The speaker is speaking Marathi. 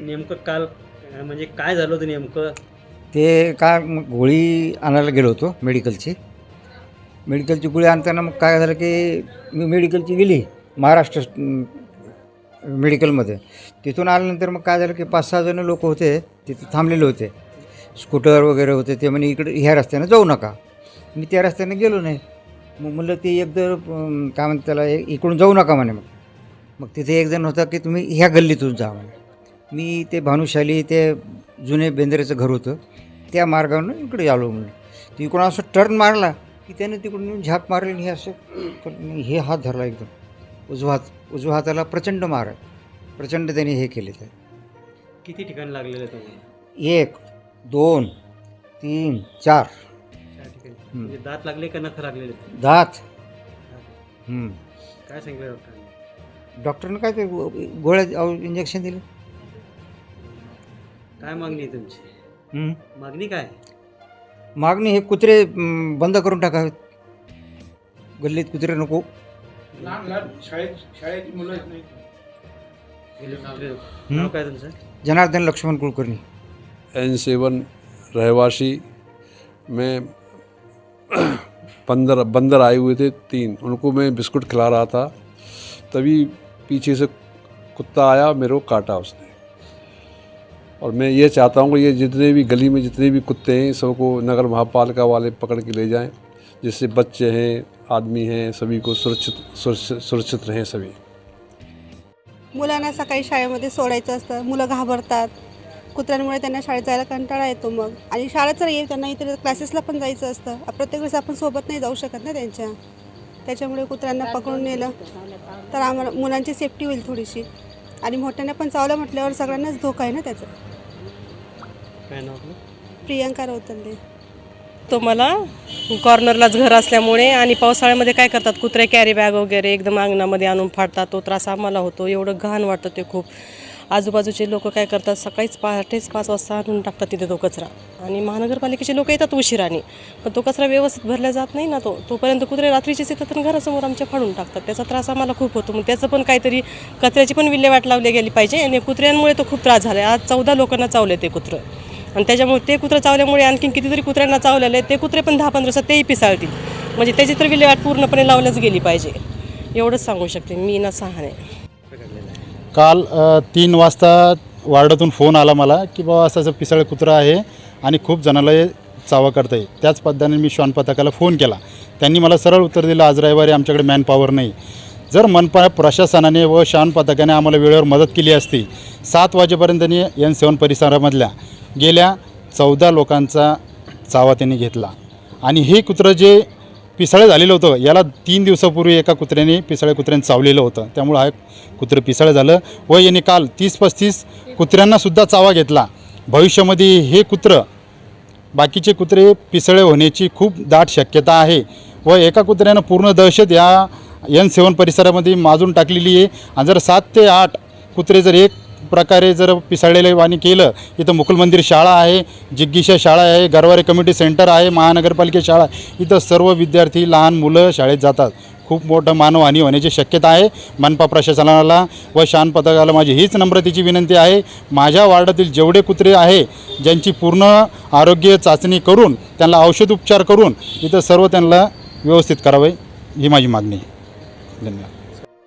नेमकं काल अं, म्हणजे काय झालं होतं नेमकं? ते काय मग गोळी आणायला गेलो होतो मेडिकलची. मेडिकलची गोळी आणताना मग काय झालं की मी मेडिकलची गेली महाराष्ट्र अं, मेडिकलमध्ये. तिथून आल्यानंतर मग काय झालं की पाच सहा जण लोक होते तिथे थांबलेले होते. स्कूटर वगैरे होते ते म्हणे इकडे ह्या रस्त्यानं जाऊ नका. मी त्या रस्त्यानं गेलो नाही. मग म्हणलं ते एकदर काय म्हणतात त्याला इकडून जाऊ नका म्हणे मग. मग तिथे एक जण होता की तुम्ही ह्या गल्लीतून जा म्हणे. मी ते भानुशाली ते जुने बेंद्रेचं घर होतं त्या मार्गावरून इकडे आलो म्हणून तर इकडून असं टर्न मारला की त्याने तिकडून येऊन झाप मारली आणि हे असं हे हात धरला एकदम. उजवा हात उजव्या हाताला प्रचंड मार आहे. प्रचंड त्याने हे केले ते. किती ठिकाणी लागलेलं तुम्हाला? एक दोन तीन चार. ठिकाणी. म्हणजे दात लागले का नख लागलेले? दात. काय सांगितलं डॉक्टरांनी? डॉक्टरनं काय ते गो- गोळ्या इंजेक्शन दिलं. काय मागणी आहे तुमची. मागणी काय? मागणी हे कुत्रे बंद करून टाकावेत. गल्लीत कुत्रे नको. नाव काय तुमचं जनार्दन लक्ष्मण कुलकर्णी। एन सेवन रहवासी में बंदर बंदर आए हुए थे तीन। उनको मैं बिस्कुट खिला रहा था तभी पीछे से कुत्ता आया मेरे को काटा उसने। और मैं ये चाहता हूँ कि ये जितने भी गली में जितने भी कुत्ते हैं सबको नगर महापालिका वाले पकड़ के ले जाएँ। जिससे बच्चे हैं आदमी हैं सभी को सुरक्षित सुरक्षित सुरक्षित रहें सभी। मुलांना सकाळी शाळेमध्ये सोडायचं असतं मुलं घाबरतात. कुत्र्यांमुळे त्यांना शाळेत जायला कंटाळा येतो मग. आणि शाळेत जर येईल त्यांना इतर क्लासेसला पण जायचं असतं. प्रत्येक वेळेस आपण सोबत नाही जाऊ शकत ना त्यांच्या. त्याच्यामुळे कुत्र्यांना पकडून नेलं तर आम्हाला मुलांची सेफ्टी होईल थोडीशी. आणि मोठ्यांना पण चावलं म्हटल्यावर सगळ्यांनाच धोका आहे ना त्याचा. काय नाव आपलं? प्रियंका रौतल्ले तो मला कॉर्नरलाच घर असल्यामुळे आणि पावसाळ्यामध्ये काय करतात कुत्रे कॅरी बॅग वगैरे एकदम अंगणामध्ये आणून फाडतात. तो त्रास आम्हाला होतो. एवढं घाण वाटतं ते खूप. आजूबाजूचे लोक काय करतात सकाळीच पहाटेच पाच वाजता आणून टाकतात तिथे तो कचरा. आणि महानगरपालिकेचे लोक येतात उशिराने. पण तो कचरा व्यवस्थित भरला जात नाही ना तो. तोपर्यंत कुत्रे रात्रीचेच येतात आणि घरासमोर आमच्या फाडून टाकतात. त्याचा त्रास आम्हाला खूप होतो. मग त्याचं पण काहीतरी कचऱ्याची पण विल्हेवाट लावली गेली पाहिजे आणि कुत्र्यांमुळे तो खूप त्रास झाला आहे आज चौदा लोकांना चावले ते कुत्रं. आणि त्याच्यामुळे ते कुत्रं चावल्यामुळे आणखीन कितीतरी कुत्र्यांना चावलेलं आहे. ते कुत्रे पण दहा पंधरा तेही पिसाळतील. म्हणजे त्याची तर विल्हेवाट पूर्णपणे लावल्याच गेली पाहिजे. एवढंच सांगू शकते मी ना सहाने काल तीन वाजता वार्डातून फोन आला मला की बाबा असं असं पिसाळ कुत्रं आहे आणि खूप जणाला हे चावा करता येईल त्याच पद्धतीने मी श्वान पथकाला फोन केला. त्यांनी मला सरळ उत्तर दिलं आज रविवारी आमच्याकडे मॅनपॉवर नाही. जर मनपा प्रशासनाने व शान पथकाने आम्हाला वेळेवर मदत केली असती सात वाजेपर्यंत एन सेवन परिसरामधल्या गेल्या चौदा लोकांचा चावा त्यांनी घेतला. आणि हे कुत्रं जे पिसाळं झालेलं होतं याला तीन दिवसापूर्वी एका कुत्र्याने पिसाळ्या कुत्र्याने चावलेलं होतं. त्यामुळं हा कुत्रं पिसाळं झालं व याने काल तीस पस्तीस कुत्र्यांनासुद्धा चावा घेतला. भविष्यामध्ये हे कुत्रं बाकीचे कुत्रे पिसळे होण्याची खूप दाट शक्यता आहे व एका कुत्र्यानं पूर्ण दहशत या एन सेवन परिसरामध्ये माजून टाकलेली आहे. आणि जर सात ते आठ कुत्रे जर एक प्रकारे जर पिसाळलेले वाणी केलं इथं मुकुल मंदिर शाळा आहे जिग्गीशा शाळा आहे गरवारे कम्युनिटी सेंटर आहे महानगरपालिका शाळा इथं सर्व विद्यार्थी लहान मुलं शाळेत जातात. खूप मोठं मानवहानी होण्याची शक्यता आहे मनपा प्रशासनाला व शान पथकाला माझी हीच नम्रतेची विनंती आहे. माझ्या वार्डातील जेवढे कुत्रे आहे ज्यांची पूर्ण आरोग्य चाचणी करून त्यांना औषध उपचार करून इथं सर्व त्यांना व्यवस्थित करावे ही माझी मागणी आहे धन्यवाद